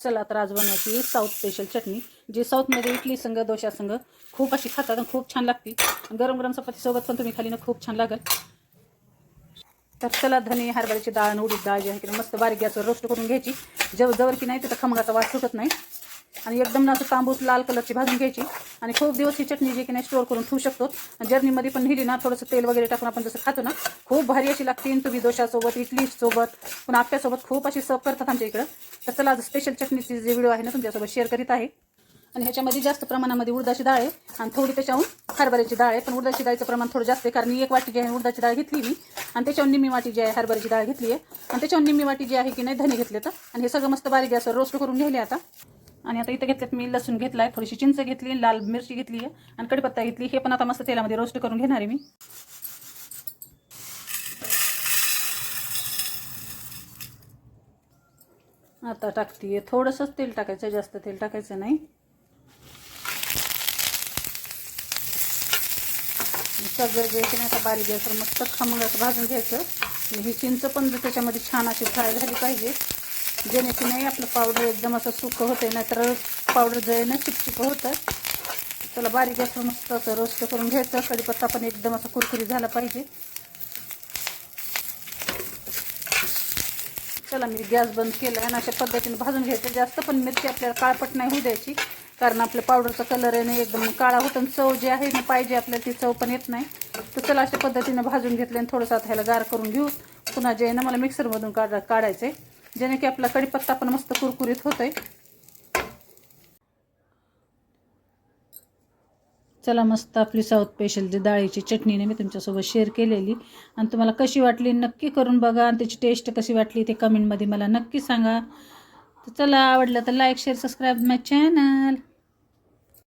चला तर आज बनवायची साऊथ स्पेशल चटणी जी साऊथमध्ये इडली संघ दोशा संघ खूप अशी खातात आणि खूप छान लागते. गरम गरम चपातीसोबत पण तुम्ही खाली ना खूप छान लागल. तर चला धने हरभऱ्याची डाळ उडीद डाळ जी आहे की मस्त बारीक गॅसवर रोस्ट करून घ्यायची. जव जवळ की नाही तिथं खमगाचा वास सुटत नाही. आणि एकदम ना असं तांबूस लाल कलरची भाजून घ्यायची. आणि खूप दिवस ही चटणी जी की नाही स्टोअर करून ठेवू शकतो. आणि जर्नीमध्ये पण नेली ना थोडंसं तेल वगैरे टाकून आपण जसं खातो ना खूप भारी अशी लागते तुम्ही दोशासोबत इडलीसोबत पुन्हा आप्यासोबत खूप अशी सर्व करतात आमच्या इकडं. तर चला आज स्पेशल चटणीची जे व्हिडिओ आहे ना तुमच्यासोबत शेअर करीत आहे. आणि ह्याच्यामध्ये जास्त प्रमाणामध्ये उडदाची डाळ आहे आणि थोडी त्याच्याहून हरभऱ्याची डाळ आहे. पण उडदाची डाळीचं प्रमाण थोडं जास्त आहे कारण एक वाटी जी आहे उडदाची डाळ घेतली मी. आणि त्याच्यावर निम्मी वाटी जी आहे हरभऱ्याची डाळ घेतली आहे. आणि त्याच्यावर निम्मी वाटी जी आहे की नाही धने घेतले तर. आणि हे सगळं मस्त बारीक गॅसवर रोस्ट करून घ्यायले आता. आणि आता इथं घेतल्यात मी लसूण घेतला आहे थोडीशी चिंच घेतली लाल मिरची घेतली आहे आणि कडीपत्ता घेतली. हे पण आता मस्त तेलामध्ये रोस्ट करून घेणार आहे मी. आता टाकते थोडंसंच तेल टाकायचं जास्त तेल टाकायचं नाही. सगळं घ्यायचं आता बारीक घ्यायचं मस्त खमंग असं भाजून घ्यायचं. ही चिंच पण जर त्याच्यामध्ये छान अशी फ्राय झाली पाहिजे जेणे नाही आपलं पावडर एकदम असं सुकं होतं नाहीतर पावडर जे आहे ना चिपचिप होतं. त्याला बारीक गॅसवर मस्त असं रोस्ट करून घ्यायचं. कढीपत्ता पण एकदम असं कुरकुरी झाला पाहिजे. चला मी गॅस बंद केला आणि अशा पद्धतीने भाजून घ्यायचं जास्त पण मिरची आपल्याला काळपट नाही होऊ द्यायची. कारण आपल्या पावडरचा कलर आहे ना एकदम काळा होतो आणि चव जी आहे ना पाहिजे आपल्याला ती चव पण येत नाही. तर चला अशा पद्धतीने भाजून घेतले आणि थोडंसं आता ह्याला गार करून घेऊ. पुन्हा जे आहे ना मला मिक्सरमधून काढा काढायचं आहे जेणे की आपला कढीपत्ता पण मस्त कुरकुरीत होतोय. चला मस्त आपली साऊथ स्पेशल जी डाळीची चटणीने मी तुमच्यासोबत शेअर केलेली. आणि तुम्हाला कशी वाटली नक्की करून बघा. आणि त्याची टेस्ट कशी वाटली ते कमेंटमध्ये मला नक्की सांगा. तर चला आवडलं तर like share subscribe my channel